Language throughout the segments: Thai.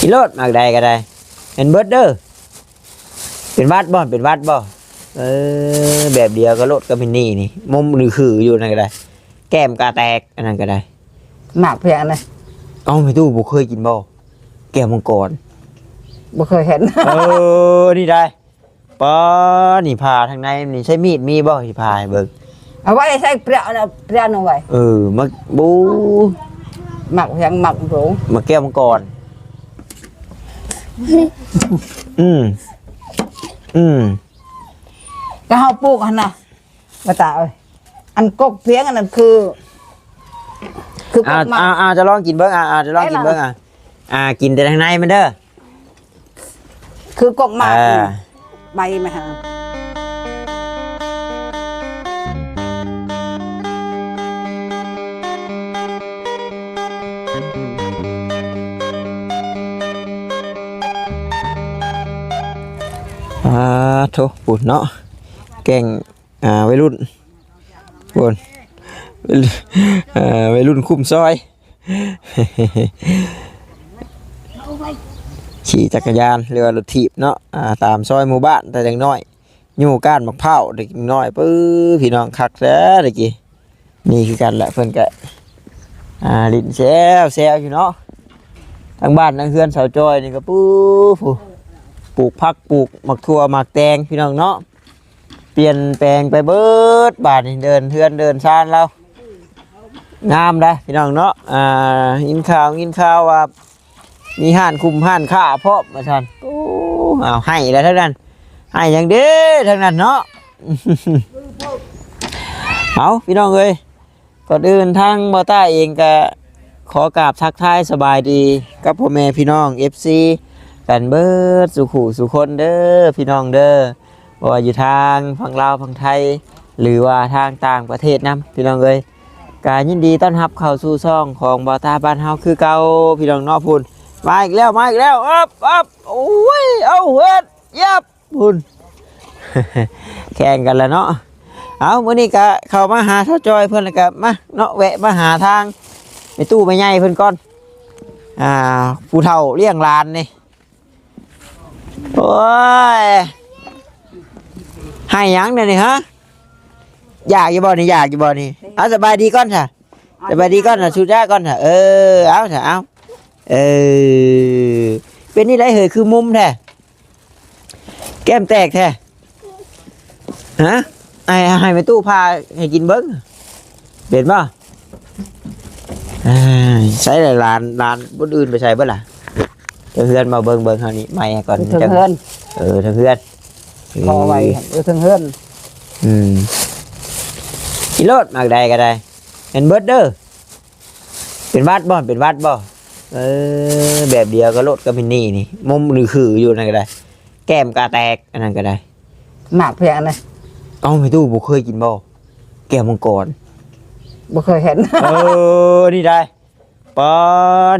กินรถมากใดก็ได้เห็นเบิดเด้อเป็นวัดบ่เป็นวัดบ่เออแบบเดียวก็รถก็เป็นนี่นี่มุมหรือคืออยู่นั่นก็ได้ แก้มกาแตกอันนั้นก็ได้หมากเพียงนะเอ้าไม่ตู้บ่เคยกินบ่แก้วมังกรบ่เคยเห็นเออนี่ได้ป้านี่ผ่าทางในนี่ใช้มีดมีบ่ที่ผ่าให้เบิ่งเอาไว้ใส่เปรี้ยวนะเปรี้ยวเอาไว้เออมาบูหมักเพียงหมักหรูมาแก้วมังกร อืมอืมก็เฮาปลูกหั่นน่ะบ่ตาเอ้ยอันกกเพียงอันนั้นคือ คือกอ่ากหมากอ่าอ่าจะลองกินเบิ่งอ่าอ่าจะลองกินเบิ่งอะอ่ากินแต่ทางในมันเด้อคือกกหมากอ่าใบมาหาอ่า โถปุ่นเนาะแกงอ่าวัยรุ่นปุ่นวัยรุ่นอ่าวัยรุ่นคุ้มซอยขี่จักรยานเรือรถถีบเนาะอ่าตามซอยหมู่บ้านแต่เด็กน้อยยู่ก้านมะพร้าวเด็กน้อยปื้อพี่น้องคักแท้เด็กกี้นี่คือกันแหละเพิ่อนก็อ่าลิ้นแซวแซวอยู่เนาะทางบ้านทางเฮือนสาวจอยนี่ก็ปื้อผู้ ลูกผักปลูกหมักทั่วหมักแตงพี่น้องเนาะเปลี่ยนแปลงไปเบิดบาดนี่เดินเฮือนเดินชานเรางามได้พี่น้องเนาะอ่ากินข้าวกินข้าวว่ามีห่านคุมห่านข้าเพราะมาทันโอ้เอาให้แล้วเท่านั้นให้อย่างเด้ทั้งนั้นเนาะเอาพี่น้องเอ้ยก่อนอื่นทางบอต้าเองก็ขอกราบทักทายสบายดีกับพ่อแม่พี่น้อง FC กันเบิดสุขุสุคนเด้อพี่น้องเด้อบ่ว่าอยู่ทางฝั่งลาวฝั่งไทย หรือว่าทางต่างประเทศนํพี่น้องเอ้ยการยินดีต้อนรับเข้าสู่ช่องของบอตาบ้านเฮาคือเก่าพี่น้องนอพุ่นมาอีกแล้วมาอีกแล้วอับอับโอ้ยเอาเฮ็ดยับพุ่นแข่งกันแล้วเนาะเอามื้อนี้ก็เข้ามาหาเท่าจอยเพิ่นแล้วก็มาเนาะแวะมาหาทางไปตู้ไม่ใหญ่เพิ่นก่อนอ่าผู้เฒ่าเลี้ยงหลานนี่ โอ้ยให้หยังเดี๋ยวนี้ฮะอยากอยู่บ่นี่อยากอยู่บ่นี่เอาสบายดีก่อนค่ะสบายดีก่อนน่ะชูจ้าก่อนค่ะเออเอาเถอะเอาเออเป็นนี่ไรเหยคือมุมแท้แก้มแตกแท้ฮะไอ้ให้ไปตู้พาให้กินเบิ้งเด็ดป่ะอ่าใช้แต่ร้านร้านบนอื่นไปใช้บ่ล่ะ เดี๋ยวเพื่อนมาเบิ้งเบิ้งเท่านี้ไม่ก่อนอยู่เทิงจังเฮือนเออเพื่อนพอไว้อยู่เทิงเฮือนอืมกินรถมากใดก็ได้เห็นเบิดเด้อเป็นวัดบ่เป็นวัดบ่เออแบบเดียวก็รถก็เป็นนี่นี่มุมหรือคืออยู่นั่นก็ได้ แก้มกาแตกอันนั้นก็ได้หมากเพียงนะเอ้าไม่ตู้บ่เคยกินบ่แก้วมังกรบ่เคยเห็น เออ นี่ได้ ป้า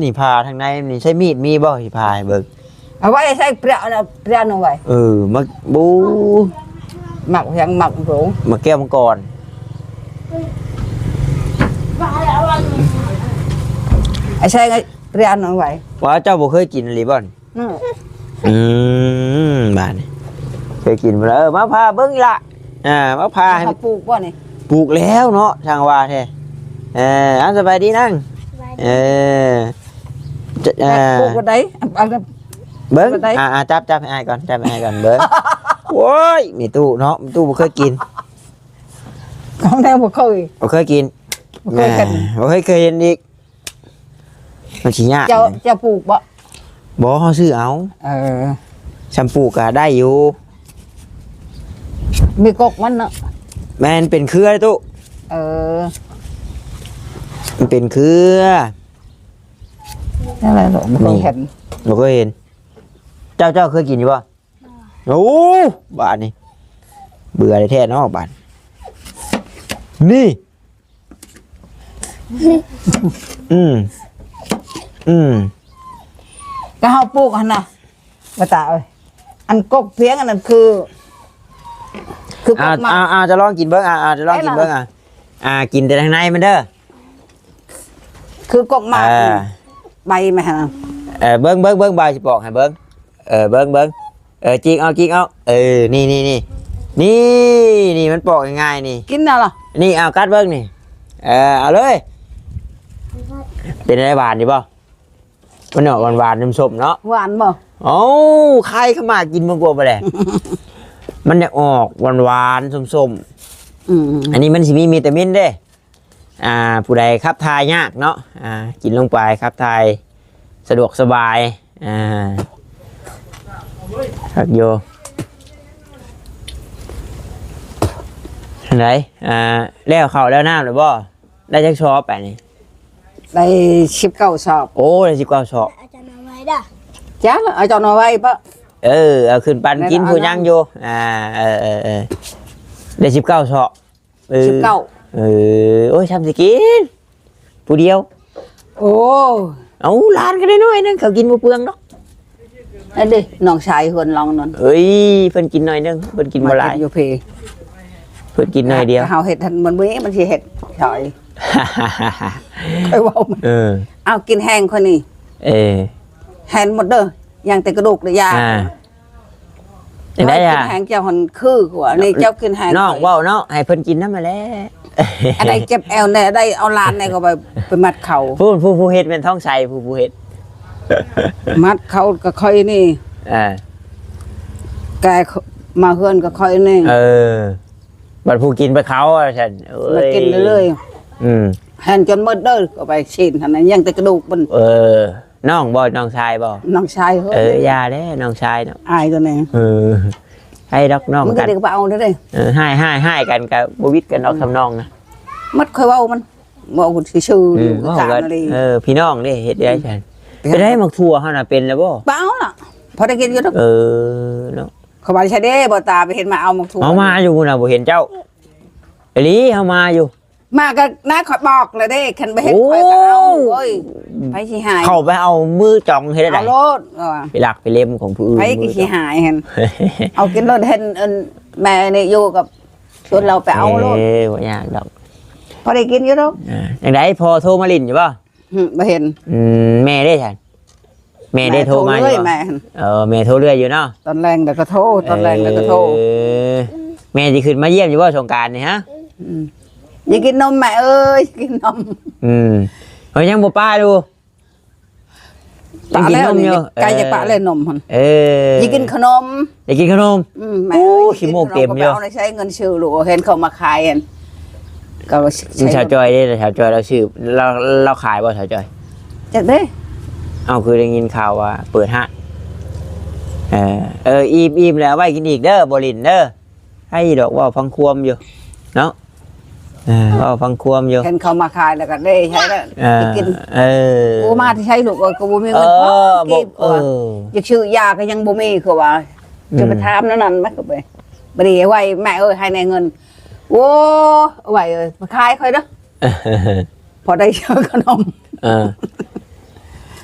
นี่ผ่าทางในนี่ใช้มีดมีบ่ที่ผ่าให้เบิ่งเอาไว้ใส่เปรี้ยวนะเปรี้ยวเอาไว้เออมาบูหมักเพียงหมักหรูมาแก้วมังกรไอ้ใช่ไงเปรี้ยวเอาไว้ว่าเจ้าบ่เคยกินหรือบ่นนั่นอืมบาดนี่เคยกินบ่ล่ะเออมาพาเบิ่งอีละอ่ามาพาให้เขาปลูกบ่นี่ปลูกแล้วเนาะทางว่าแท้เอออันสบายดีนั่ง เออจะเออปลูกบ่ได้เอาเอาเบิ้งบ่ได้อ่าอ่าจับจับให้อายก่อนจับให้อายก่อนเบิ้งโว้ยมีตู้เนาะมีตู้บ่เคยกินของแนวบ่เคยบ่เคยกินบ่เคยกันแหม่บ่เคยเคยเห็นอีกมันสิยากเจ้าเจ้าปลูกบ่บ่เฮาซื้อเอา เออแชมพูก็ได้อยู่มีกกมันเนาะแม่นเป็นเครือเลยตู้เออ มันเป็นเครือนั่นแหละหรอกบ่เคยเห็นบ่เคยเห็น เจ้าเจ้าเคยกินอยู่บ่โอ้บาดนี่เบื่อเลยแท้เนาะบาดนี่ อืมอืมก็เฮาปลูกหั่นน่ะบ่ตาเอ้ยอันกกเพียงอันนั้นคือ คือกอ่ากหมากอ่าอ่าจะลองกินเบิ้งอ่าอ่าจะลองกินเบิ้งอะอ่ากินแต่ทางในมันเด้อ คือกกหมากอ่า ใบมาหาเออเบิ้งเบิ้งเบิ้งบายสิบอกให้เบิ้งเออเบิ้งเบิ้งเออจิกเอาจิกเอาเออนี่นี่นี่นี่นี่มันปอกง่ายๆนี่ กินน่ะเหรอนี่เอากัดเบิ้งนี่เออเอาเลยเป็นอะไรหวานดีป่ะมันเนาะหวานหวานๆส้มๆเนาะหวานบ่โอ้ใครเข้ามากินมังกรไปเลยมันจะออกหวานหวานๆส้มๆอืมอันนี้มันสิมีวิตามินเด้ อ่าผู้ใดขับทายยากเนาะอ่ากินลงไปขับทายสะดวกสบายอ่าครับโยไหนอ่าแล้วเขาวแล้วน้ำหรือบ่ได้จักชอบไปนี่ได้ชิบเก้าสอบโอ้ได้สิบเก้าชอบอาจารย์เอาไว้ด่ะจ้าเอาจอนเอาไว้ปะเออเอาขึ้นปันได้กินเอาผู้น้ำยังอยู่อ่าเออเออเออได้สิบเก้าชอบออชิบเก้า เออโอ้ยทำสิกินผู้เดียว โอ้เอาหลานก็ได้น้อยนึงเขากินบ่เปลืองดอกนั่นดิน้องชายเฮือนลองนั่นเอ้ยเพิ่นกินหน่อยนึงเพิ่นกินบ่หลายเฮ็ดอยู่เพเพิ่นกินหน่อยเดียวเฮาเฮ็ดทันมันบ่มันสิเฮ็ดฉอยค่อยเว้ามันเออเอากินแห้งคนนี้เออแห้งหมดเด้ออย่างแต่กระดูกและยาอ่าจังได้กิอะนแห้งเจ้าหันคือกว่านี่เจ้ากินแห้งน้องเว้าเนาะให้เพิ่นกินน้ำมาแล้ว อะไรเจ็บแอวแน่ได้เอาลานแน่ก็ไปไปมัดเข่าผู้ผู้ผู้เฮ็ดเป็นท้องใสผู้ผู้เฮ็ดมัดเขาก็ค่อยนี่อ่าแกมาเฮือนก็ค่อยนี่ เออบัดผู้กินไปเขาอะฉันเอ้มายกินเรื่อยอืมๆแห้งจนหมดเด้อก็ไปชินทันนั้นยังแต่กระดูกมันเออน้องบ่น้องชายบ่น้องชายเฮ้เออยาเด้น้องชายเนาะอายตัวนี้เออ ให้ดอกน้องมันก็กันเด็กไปเอาได้เลยเออให้ให้ให้กันกับบ่วิทย์กันดอกทำนองนะมัดค่อยเว้ามันเว้าชื่อๆอือยู่มกลางว่ากันอะไรเออพี่น้องนี่เฮ็ดได้ฉันไปได้หมักทั่วเฮาน่ะเป็นแล้วบ่เปล่าล่ะพอได้กินอยู่ดอกเออเนาะเขาบอกใช่เด้บ่ตาไปเห็นมาเอามาถูกเฮามาอยู่น่ะบ่เห็นเจ้าไอ้ลีเฮามาอยู่ มาก็น้าขอยบอกเลยเด้คันไปเห็นข่อยก็เอาโอ้ยไปสิหายเข้าไปเอามือจ่องเฮ็ดได้เอาโลดก็ว่าไปหลักไปเล่มของผู้อื่นไปก็สิหายหั่นเอากินรถเห็นอันแม่นี่อยู่กับชวนเราไปเอาโลดเออบ่ยากดอกพอได้กินอยู่ดอกอ่าจังไดพอโทรมาลิ้นอยู่บ่หึบ่เห็นอืมแม่ได้ฉันแม่ได้โทรมาอเลยู่ยบ่แม่หั่นเออแม่โทรเรื่อยอยู่เนาะ ตอนแรงเดี๋ยวก็โทร ตอนแรงเดี๋ยวก็โทรเออแม่สิขึ้นมาเยี่ยมอยู่บ่สงกรานต์นี่ฮะม อย่ากินนมแม่เอ้ยกินนม อืมเฮ้ยยังบ่ป้าดูปะแล้วยังกินนมอยู่ไก่จะปะเลยนมหั่นเอออย่ากินขนมอยากกินขนม อืมแม่โอ้เอ้ยขี้โมกเต็มกินขนเยอะก็ไปเอาใช้เงินชื่อลูกเห็นเขามาขายอันก็มีใช้ชาวจอยได้แต่ชาวจอยเราชื่อเราเราขายบ่ชาวจอยจากเด้เอาคือได้ยินข่าวว่า เปิดห้างเออเอออีมอีมแล้วไว้กินอีกเด้อบรินเด้อให้ดอกว่าฟังควมอยู่ เนาะ เออว่าฟังควมอยู่เห็นเขามาขายแล้วก็ได้ใช้แล้วเอไปอกินเออกูมาที่ใช้ลูกเออกูบ่มีเอเงินพออบ่กินเอว่าออยากชื่อยาก็ยังบ่มีคือว่าอืมจะไปถามนั่นนั่นไหมก็ไปบ่ได้ไว้แม่เอ้ยให้ในเงินโอ้เอาไว้เอ้ยมาขายค่อยเด้อพอได้เชื่อขนมเออ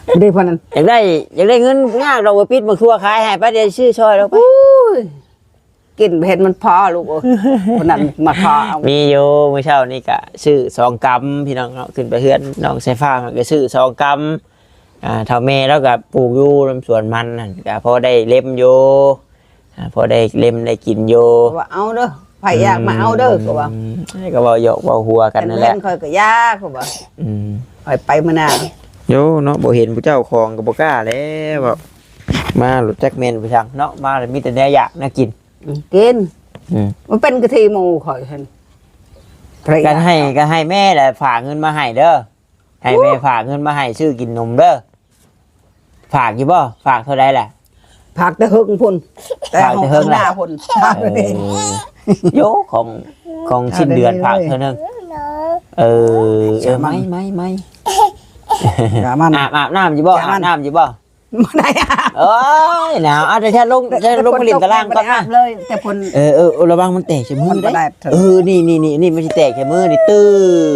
บ่ได้พอนั้นอยากได้อยากได้เงินยากเราไปปิดมาครัวขายให้ป้าเดี๋ยวชื่อชอยเราไปอุ้ย กินเผ็ดมันพอลูกเอ้ยคนนั้นมาขอเอามีอยู่เมื่อเช้านี่ก็ซื้อสองกำพี่น้องเนาะขึ้นไปเฮือนน้องไซฟ้ามันก็ซื้อสองกำอ่าเท่าแม่แล้วก็ปลูกอยู่ลำสวนมันนั่นก็พอได้เล็มอยู่อ่าพอได้เล็มได้กินอยู่ว่าเอาเด้อไผอยากมาเอาเด้อก็ว่าอืมก็เว่าหยอกเว่าหัวกันนั่นแหละเล่ค่อยก็ยากก็ว่าอืมไปไปมื้อหน้าโยเนาะบ่เห็นผู้เจ้าของก็บ่กล้าแล้วแบบมาหลุดแจ็คแมนไปทางเนาะมาแล้วมีแต่แนวอยากน่ากิน กินอืมมันเป็นกะทิหมูข่อยเห็นภรรยา กันให้ก็ให้แม่แหละฝากเงินมาให้เด้อให้แม่ฝากเงินมาให้ซื้อกินนมเด้อฝากอยู่บ่ฝากเท่าไรแหละ ผักแต่หึงพุ่นแต่ผักแต่หึงหน้าล่ะ พุ่นเออโยของของสิ้นเดือนฝากเท่านึงเออเออไม่ไม่ไม่อย่ามันอาบอาบน้ำอยู่บ่อย่ามัอาบนน้ำอยู่บ่ มาได้อะเอ้ยหนาวอาจจะแค่ลงแค่ลงมาเลินตารางก่อนนะเลย แต่พุ่นเออเออเออระวังมันแตกใช่มือมันบ่ได้ได้เถอะ เออนี่นี่นี่นี่มันจะแตกใช่มือนี่ตื้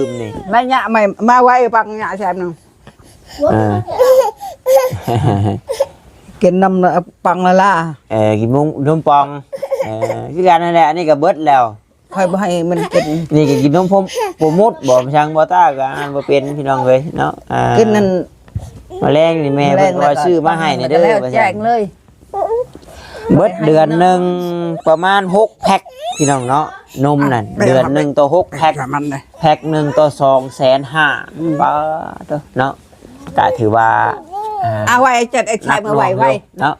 มนี่แม่ยะไม่มาไว้ปังยะแซมนึงอ่ากินน้ำละปังละล่าเออกินมุ้งนมปองเออคือการนั่นแหละอันนี้ก็เบิดแล้ว ค่อยบ่ให้มันกินนี่ก็กินนมพมโปรโมทบ่ช่างบ่ต้าก็อ่านบ่เป็นพี่น้องเลยเนาะอ่ากินนั่น มาแรงนี่แม่เพิ่นว่าซื้อมาให้นี่เด้อแล้วว่าแจ้ซั่งนเลย เบิดเดือนหนึงประมาณ6แพ็คพี่น้องเนาะนมนั่นเดือนหนึงต่อ6แพ็คมันเลยแพ็คหนึ่งต่อสองแสนห้าป้าเด้อเนาะก็ถือว่าอ่าเอาไว้จัดไอ้ชายมาไว้ไว้เนาะ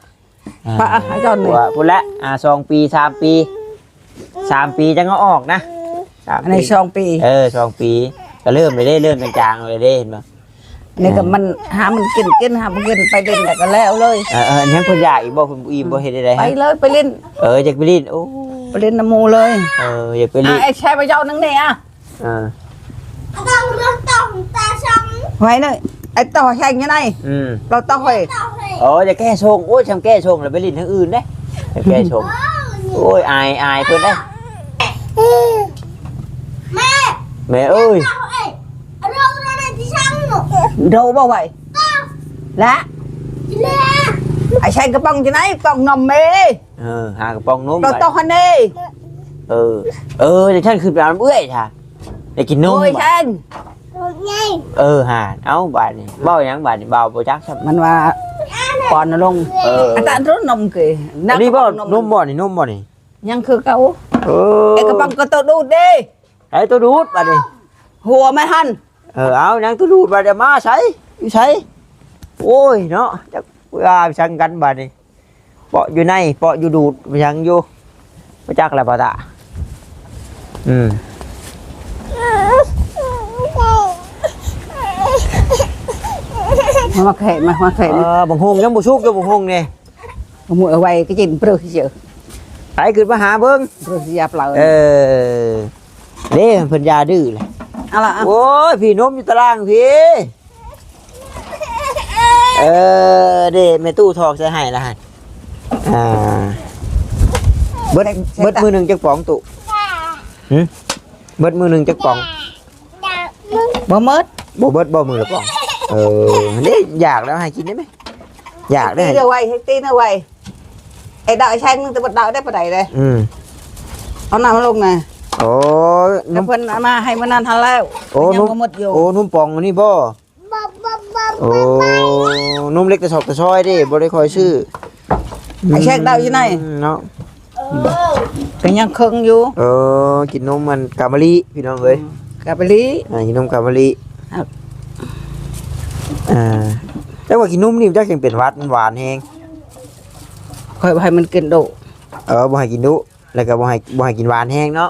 ป้าอะให้จอนหนึ่งว่าพูดละอ่าสองปีสามปีสามปีจังก็ออกนะสามอันปีนี้สองปี เออสองปี ก็เริ่มเลยได้เริ่มจางๆเลยได้เห็นไหม นี่ก็มันหามันกินกินหามันกินไปเล่นแต่ก็แล้วเลยเออเอออันนี้คนอยากอีกบ่คุณอีบ่เห็นได้ไปฮะเลยไปเล่นเอออยากไปเลินโอ้ไปเล่นน้ำมูเลยเอออยากไปเลิอะนไอ้ชายมาเจ้านั่งเนี่ยอะเออ Tao nó tổng ta xong ไว้เนี่ยไอ้ต่อชายยังไงอืมเราต้องไป tao thì โอ้จะแก้ชงโอ้ยทำแก้ชงแล้วไปเลินทั้งอื่นได้จะแก้ชงโอ้ยอายอายเพิ่นได้ mẹ แม่เอ้ย rồi เราบ่ไหว tao และ chị nè ไอ้ชายกระป๋องจะไหนกล่องนมเมเออหากระป๋องนมเราไปต้องฮันนี่เออ เออเดี๋ยวฉันขึ้นไปเอาน้ำเอื้อยค่ะได้กินนมโอ้ยบ่ชาย rồi nhanh เออหาเอ้าบาดนี่เบ้าหยังบาดนี่เบาบ่จักครับมันว่าปอนลงเอออาจารย์รถนมกี่อันนี้บ่นมบ่นี่นมบ่นี่ยังคือเก่าเออไอ้กระป๋องก็ตัวดูดดิไอ้ตัวดูดบาดนี่หัวไม่หัน เออเอาหยังตัวดูดบาดเดี๋ยวมาใช้อยู่ใช้โอ้ยเนาะจักว่าไปสั่งกันบาดนี่เปาะอยู่ในเปาะอยู่ดูดไปยังอยู่บ่จักแล้วบ่ตาอืมมามาแข่มามาแข่เออบังฮงยังบ่ชุกอยู่บังฮงนี่มือเอาไว้ก็จินเปลือกเฉยไปขึ้นมาหาเบิ่งเปลือกยาเปล่าเออเด้เพิ่นยาดื้อเลย เอาล่ะโอ้ยพี่นมอยู่ตารางพี่ เออเด้แม่ตู้ทอกใส่ให้ละฮะอ่าเบิดเบิดมือหนึ่งจักป๋องตุหึเบิดมือหนึ่งจักป๋องบ่เมิดบ่เบิดบ่มือละป๋องเออเด้อยากแล้วให้กินได้ไหมอยากได้ตีให้เอาไว้ให้ตีเอาไว้ไอ้ดาวใช้มึงแต่บ่ดาวได้ปานใดเลยอืมเอาน้ำมาลงน่ะ โอ้ยแล้นุ่วมเพิ่นเอามาให้มานานทันแล้วโอ้ยันุ่มบ่หมดอยู่โอ้นุ่มป่องอันนี้บ่ bập bập bập โอ้นุ่มเล็กกระสอบกระชอยเดิบ่ได้คอยชื่อไอ้เช็คดาวอยู่ไหนเนาะก็ยังครึ่งอยู่เออกินนมมันกามะลิพี่น้องเอ้ยกลับไปลีอ่ากินนมกามะลิครับอ่าแต่ว่ากินนมนี่จักยังเป็นหวัดมันหวานแฮงค่อยให้มันกินโดเออบ่ให้กินดุแล้วก็บ่ให้บ่ให้กินหวานแฮงเนาะ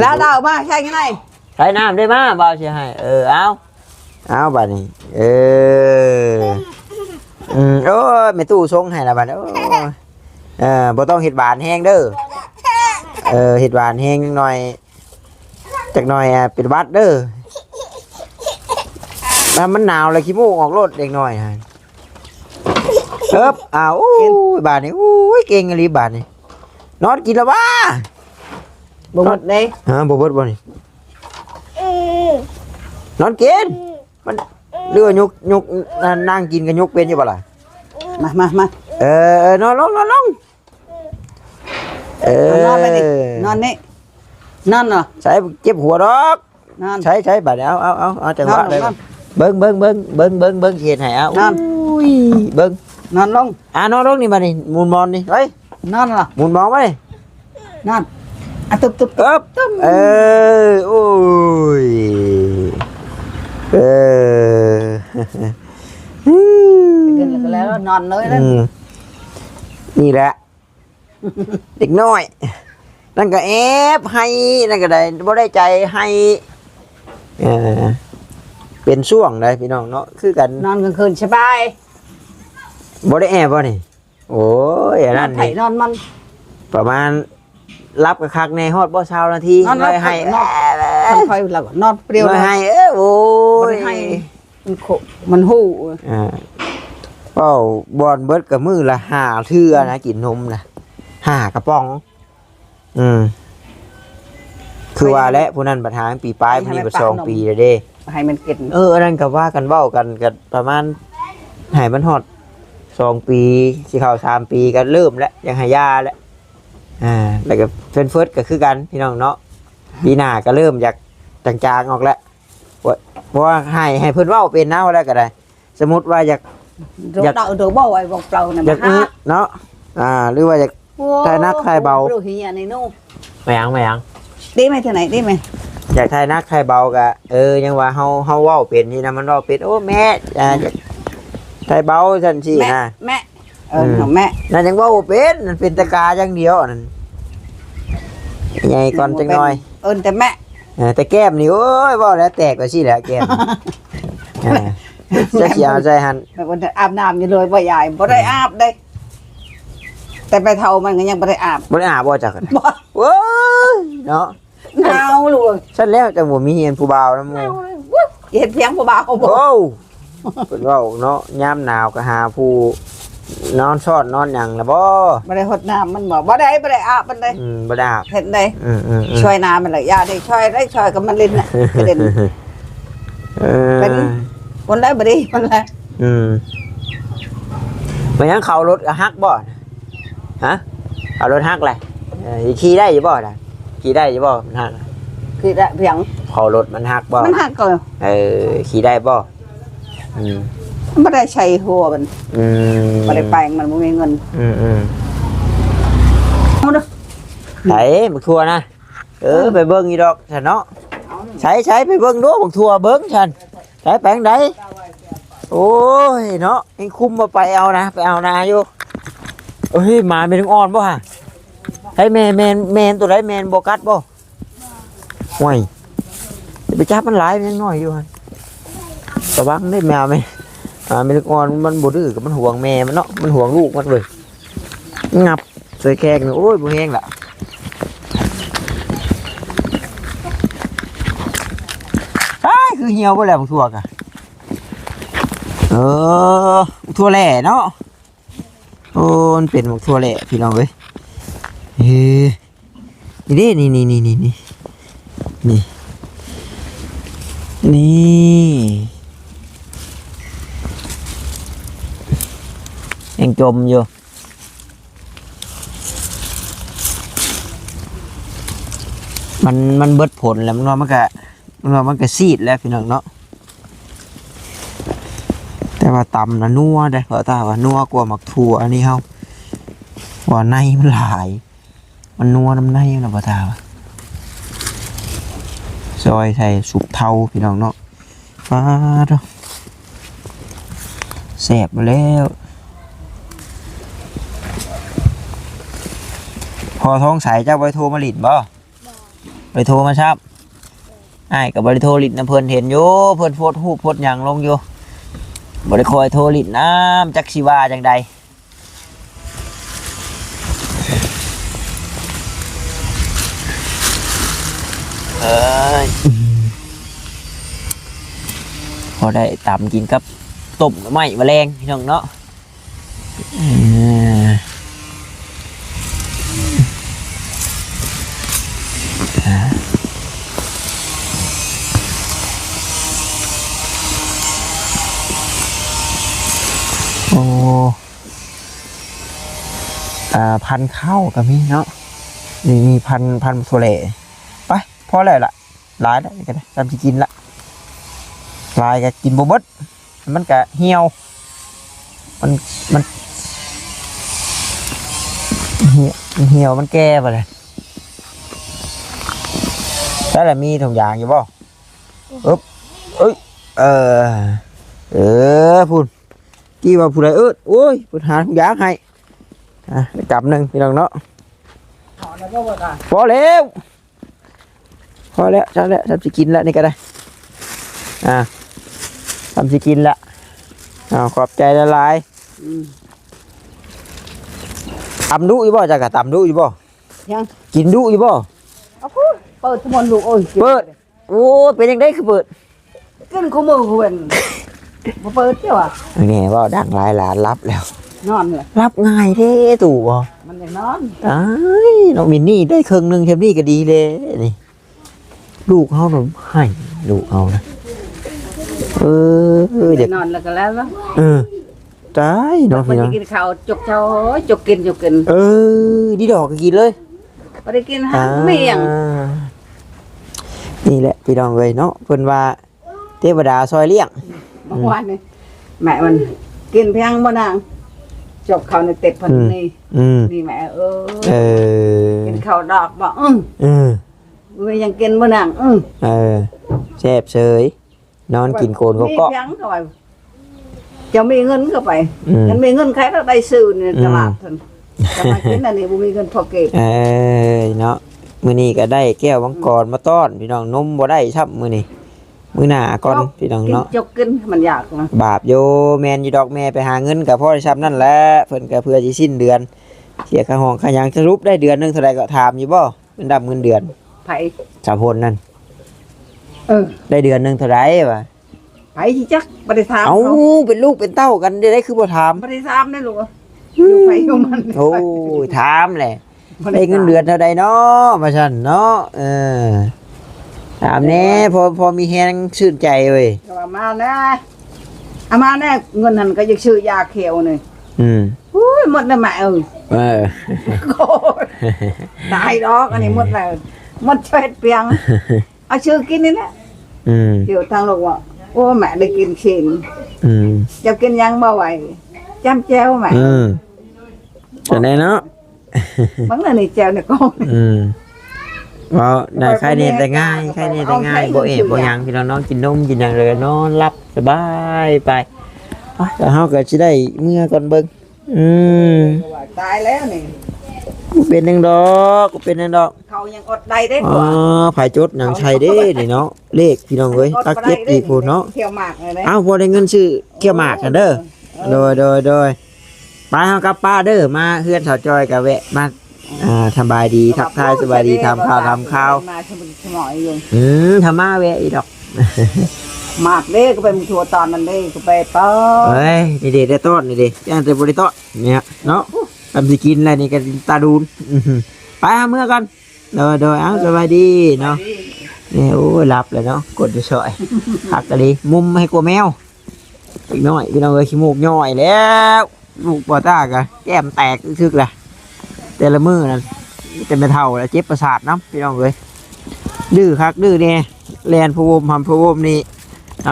แล้วดาวมาใช่ยังไงใช้น้ำได้มาบ่าวสิให้เออเอาเอาบัดนี้เอออืมโอ้ยแม่ตู้ส่งให้ละบัดนี้โอ้ยเออบ่ต้องเฮ็ดหวานแฮงเด้อเออเฮ็ดหวานแฮงหน่อยจักหน่อยอะเป็นวัดเด้อแล้วมันหนาวเลยขี้มูกออกรถเด็กหน้อยฮะเอิบอ้าวโอ้ยบาดนี้โอ้ยเก่งอีหลีบาดนี้นอนกินแล้วบ้า บ่หมดเด้ฮะบ่เบิดบ่นี่นอนกินมันเรือว่ายกยกนั่งกินกันยกเป็นอยู่บ่ล่ะมามามาเออเออนอนลงนอนลงเออนอนไปดินอนนี่นอนเนาะใช้เจ็บหัวดอกนอนใช้ใช้บาดนี้เอาเอาเอาเอาจังหวะนอนเลยนอนเบิ่งเบิ่งเบิ่งเบิ่งเบิ่งเบิ่งเขียนให้เอานอนอุ้ยเบิ่งนอนลงอ่านอนลงนี่มานี่หมุนมอนนี่เฮ้ยนอนเหรอหมุนมองมานี่นอน อะตุบตุบเอ๊บเออโอ้ยเออกินแล้วก็แล้วนอนเลยนั่นอืมนี่แหละ เด็กน้อย นั่นก็แอบให้นั่นก็ได้บ่ได้ใจให้เออเป็นช่วงได้พี่น้องเนาะคือกันนอนกลางคืนสบายบ่ได้แอบบ่นี่โอ้ยอันนอนั้นนไผ่นี่นอนมันประมาณ รับกับคักในฮอดบ่เช้านาทีนอนรับ เลยให้นอนมันคอยแล้วก็นอนเปรี้ยวเลยนะให้เอ้ยโอ้บ่ยได้ให้มันโขมันหู้อ่าเป้าบอลเบิดกับมือละห้าเทื่อนะกินนมนะห้ากระป๋อง อืม คือว่าและผู้นั้นประธานปีปลายผู้นี้ประสองปีเลยเด้ ให้มันกินเอออันนั้นก็ว่ากันเว้ากันกันประมาณใหายมันฮอดสองปี สิเข้าสามปีก็เริ่มแล้วยังหายาแล้ว อ่าแล้วก็เฟนเฟิร์สก็คือกันพี่น้องเนาะปีหน้าก็เริ่มจากจางๆออกแล้วว่าเพราะว่าให้ให้เพิ่นเว้าเป็นนะว่าแล้วก็ได้ สมมุติว่าอยาก rồi Dạ. đậu rồi bao ai bọc trầu này อยาก mà อื้อ hát เนาะอ่า หรือว่าอยาก Wow, Tai nắc hai bầu. đồ hình nhà này nô ไม่ยังไม่ยัง đi mày thế này đi mày อยากทายนักทายเบาก็เออยังว่าเฮาเฮาเว้าเป็นนี่นะมันเว้าเป็นโอ้แม่อ่าอยากทายเบาซั่นสินะ mẹ mẹ ờ Ừ. ừ. mẹ นั่นยังเว้าบ่เป็นนั่นเป็นแตะกาอย่างเดียวนั่นใหญ่ก่อนจังน้อย ơn แต่แม่เออแต่แก้มนี่โอ้ยเว้าแล้วแตกไปสิแหละแก้มเออจะสิเอาใจหันแต่คนอาบน้ำอยู่เลยบ่ใหญ่บ่ได้อาบได้ แต่ไปเท่ามันก็ยังบ่ได้อาบบ่ได้อาบบ่จักกันบ่โอ้ยเนาะหนาวเลยฉันแล้วจังบ่มีเห็นผู้บ่าวนำหหมู่นาวเลยวุ้ยเห็นเสียงผู้บ่าวบ่โอ้เพิ่นเว้าเนาะยามหนาวก็หาผู้ นอนซอดนอนหยังล่ะบ่บ่ได้หดน้ำมันบ่บ่ได้บ่ได้อาบมันได้อืมบ่ได้อาบเห็นได้อืมอืมอืมช่วยน้ำมันเลยยาได้ช่วยได้ช่วยกับมันลินน่ะกระเด็นเออเป็นคนได้บ่ดีมันละอืมมันยังเขารถฮักบ่ฮะเอารถฮักเลยเออขี่ได้อยู่บ่นะขี่ได้อยู่บ่มันฮักคือได้เพียงเขารถมันฮักบ่มันหักก่อนเออขี่ได้บ่อืม บ่ได้ใช้หัวมันอืมบ่ได้แปลงมันบ่มีเงินอืมอืมเอาเด้อไหนบักทัวนะ เออไปเบิ่งอีดอกฉันเนาะใช้ใช้ไปเบิ่งดูบักทัวเบิ่งฉันใช้แปลงใดโอ้ยเนาะยังคุมมาไปเอานะไปเอานาอยู่เอ้ยหมาเป็นอ่อนบ่ฮะให้แม่แมนแมนตัวไหนแมนโบกัดบ่ห่วยจะไปจับมันหลายมันยังน้อยอยู่ฮะระวังได้แมวไหม อ่าเป็นอ่อนมันบดื้อกับมันห่วงแม่มันเนาะมันห่วงลูกมันเลยงับใส่แขกนี่โอ้ยบ่แห้งละคือเหี่ยวไปแล้วทั่วกะเออทั่วแหล่เนาะโอ้มันเป็นบักทั่วแหล่พี่น้องเว้ยเฮ้นี่ดินี่นี่นี่นี่นี่นี่ ยังจมอยู่มันมันเบิดผลแล้วมันว่ามันก็มันว่ามันก็ซีดแล้วพี่น้องเนาะแต่ว่าตำนะนัวได้เพราะตาว่านัวกว่าหมักถั่วอันนี้เฮาว่าในมันหลาย มันนัวน้ำในนะพ่อตาว่าซอยใส่สุกเทาพี่น้องเนาะฟ้าดอกแสบแล้ว พอท้องใสเจ้าไปโทรมาหลินบ่ไปโทรมาชับไอ้ายกับบริโทรลิดนะเพิ่นเห็นอยู่เพิ่นโพดหูปโพดหยังลงอยู่บริคอยโทรลิดน้ำจักชีวาจังใดเอ้ยพอได้ตำกินกับต้มไม่แมลงพี่น้องเนาะ โอ้อ่าพันธุ์ข้าวกับมีเนาะนี่มีพันพันธุ์โซเล่ไปพอแล้วล่ะหลายแล้วก็ได้ตามที่กินละลายก็กินบ่เบิดมันก็เหี่ยว มันมันเหี่ยวมันเหี่ยวมันแก่ไปเลยแล้วแหละมีถุงยางอยู่บ่อึ๊บเอ้ยเออเออพูด กี่ว่าผู้ใดเอิดโอ้ยพูดหาถุงยางให้อะได้กลับหนึ่งพี่น้องเนาะพอแล้วพอแล้วฉันแล้วฉันจะกินแล้วนี่ก็ได้อ่าทำจะกินละอ้าวขอบใจละลายอืมตำดุอยู่บ่จ้ะกะตำดุอยู่บ่ยังกินดุอยู่บ่เอาพูดเปิดทุกมนลูกโอ้ยเปิดโอ้ยเป็นยังไงคือเปิดกินข้าวมือเพิ่น บ่เปิดเจ้าอะแนี่ว่าดังหลายหลานรับแล้ว นอนเลยรับง่ายเท่ตู่บ่มันยังนอนตายน้องมินนี่ได้ครึ่งหนึงเทมนี่ก็ดีเลยนี่ลูกเฮาหนุ่มให้ลูกเฮานะเออเออเด็กนอนแล้วก็แล้วเนาะเออตายเนาะบ่พี่ได้น้องกินข้าวจกเจ้าจกกินจกกินเออดีดอกก็กินเลย บ่ได้กินหาไม่ยังอ่านี่แหละพี่น้องเลยเนาะเพิ่นว่าเทวดาซอยเลี้ยง เมื่อวานนี่แม่มันกินเพียงบ่นางจบเขาในเต็ดพันอืมนี่อืมนี่แม่เออเออกินข้าวดอกบ่อื้อเออมันยังกินบ่นางอื้อเออแซ่บเฉยนอนกินโคนก็มีก็เพียงเข้าไปจะมีเงินเข้าไปอืมฉันมีเงินใครก็ได้ซื้อในตลาดเพิ่นจะมากินอันนี้บ่มีเงินพอเก็บเออเนาะมื้อนี้ก็ได้แก้วมังกรมาต้อนพี่น้องนมบ่ได้ครับมื้อนี้ มื้อหน้าก่อนพี่น้องกินเนาะจกกินมันอยากนะบาปโยแมนอยู่ดอกแม่ไปหาเงินกับพ่อได้ชับนั่นแหละเพิ่นก็เพื่อสิสิ้นเดือน เสียค่าห้องค่าหยังสรุปได้เดือนหนึงเท่าไหร่ก็ถามอยู่บ่เงินดำเงินเดือนไผสาวพลนั่นเออได้เดือนหนึงเท่าไหร่วะไผสิจักบ่ได้ถามเอ้าเขาเป็นลูกเป็นเต้ากันได้ได้คือบ่ถามบ่ได้ถามได้ลูกอยู่ไผอยู่มันโอ้ยถามแหละบ่ได้เงินเดือนเท่าใดเนาะมาซั่นเนาะเออ ถามแน่พอพอมีแฮงชื่นใจเว้ยก็ว่ามาแน่เอามาแน่เงินนั่นก็อยากซื้อยาเขียวนี่อืมอุ้ยหมดแล้วแม่เอ้ยเออโอ้ยตายดอกอันนี้หมดแล้วหมดช่วยเปียงเอาชื่อกินนี่แหละอืมเดี๋ยวทางลูกว่าโอ้แม่ได้กินชิ้นอืมจะกินยังบ่ไหวจำแจวแม่อืมจะได้เนาะบางนั่นนี่แจวเนี่ยก็อืม ว่าได้ใครเนี่ยแต่ง่ายใครเนี่ยแต่ง่ายบ่เอะบ่หยังพี่น้องน้องกินนมกินหยังเลยก็นอนหลับสบายไปอะแต่เฮาก็สิได้เมื่อก่อนเบิ่งอืมตายแล้วนี่กูเป็นจังดอกกูเป็นจังดอกเขายังอดได้ได้อ๋กอว่าไผจดหยังชัยเด้นี่เนาะเลขพี่น้องเอ้ยตักเจ็ดอีกพูนเนาะเที่ยวหมากเลยนะเอ้าบ่ได้เงินซื้อเกี่ยวหมากกันเด้อโดยโดยโดยไปเฮากับป้าเด้อมาเฮือนสาวจอยก็แวะมา อ่าสบายดีทักทายสบายดีทำข้าวทำข้าวมาสมุนสมอยอยู่อืมทำมาแวะอีดอกหมากเด้ก็ไปมึงทัวตอนนั้นเด้ก็ไปเป้าเฮ้ยนี่เด็ได้ต้อนนี่เด็ย่างแต่บริต้อนเนี่ยเนาะทำสิกินอะไรนี่กันตาดูนอื้อหือไปหาเมื่อกันโดยโดยเอ้าสบายดีเนาะนี่โอ้ยหลับเลยเนาะกดจะสอยหักกะดีมุมให้กลัวแมวอีกหน่อยพี่น้องเอ้ยขี้มูกย่อยแล้วลูกปอต้ากะแก้มแตกทึกๆล่ะ แต่ละมือนั่นแต่ไม่เท่าแล้วเจ็บประสาทน้ำพี่น้องเอ้ยดื้อคักดื้อเนี่ยแลนพะวมทำพะวมนี่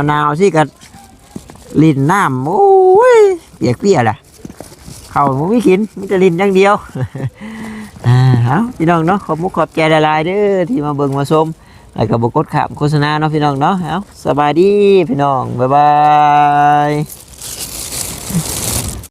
หนาวๆสิกันลินน้ำโอ้ยเปียกเปียกแหละเขาไม่กินมิตรลินอย่างเดียวอ่าเอาพี่น้องเนาะขอบมุกขอบใจหลายเด้อที่มาเบิ่งมาชมแล้วก็บกดขามโฆษณาเนาะพี่น้องเนาะเอาสบายดีพี่น้องบ๊ายบาย